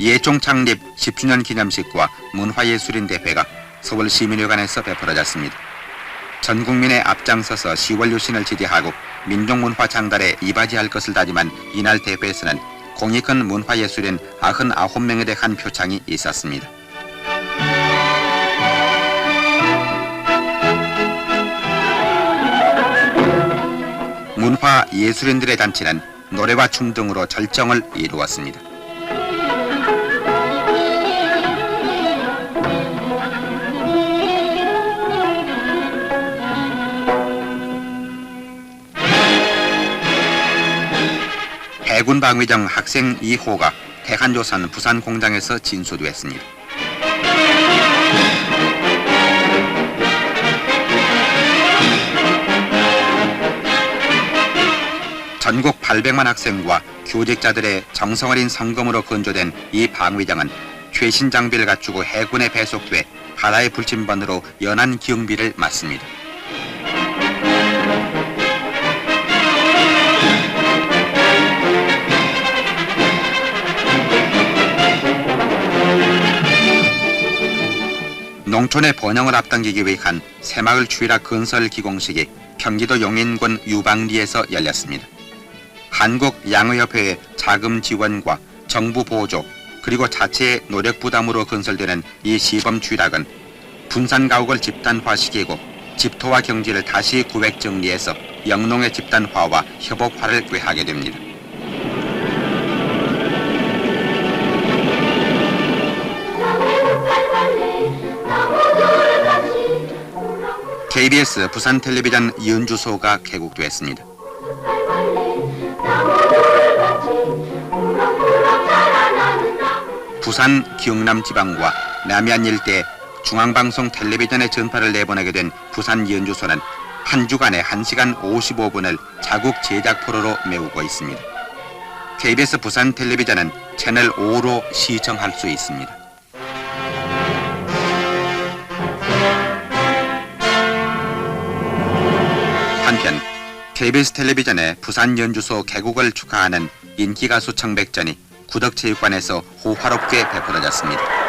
예종 창립 10주년 기념식과 문화예술인 대회가 서울 시민회관에서 베풀어졌습니다. 전 국민의 앞장서서 시월 유신을 지지하고 민족문화 장달에 이바지할 것을 다짐한 이날 대회에서는 공익은 문화예술인 99명에 대한 표창이 있었습니다. 문화 예술인들의 단체는 노래와 춤 등으로 절정을 이루었습니다. 해군 방위정 학생 2호가 대한조선 부산 공장에서 진수됐습니다. 전국 800만 학생과 교직자들의 정성어린 성금으로 건조된 이 방위정은 최신 장비를 갖추고 해군에 배속돼 바다의 불침번으로 연안 기흥비를 맞습니다. 농촌의 번영을 앞당기기 위한 새마을 추이라 건설 기공식이 경기도 용인군 유방리에서 열렸습니다. 한국 양의협회의 자금 지원과 정부 보조 그리고 자체의 노력 부담으로 건설되는 이 시범 추락은 분산 가옥을 집단화시키고 집토화 경지를 다시 구획 정리해서 영농의 집단화와 협업화를 꾀하게 됩니다. KBS 부산 텔레비전 연주소가 개국됐습니다. 부산 경남 지방과 남해안 일대 중앙방송 텔레비전의 전파를 내보내게 된 부산 연주소는 한 주간에 1시간 55분을 자국 제작 프로로 메우고 있습니다. KBS 부산 텔레비전은 채널 5로 시청할 수 있습니다. 한편 KBS 텔레비전의 부산 연주소 개국을 축하하는 인기가수 청백전이 구덕체육관에서 호화롭게 베풀어졌습니다.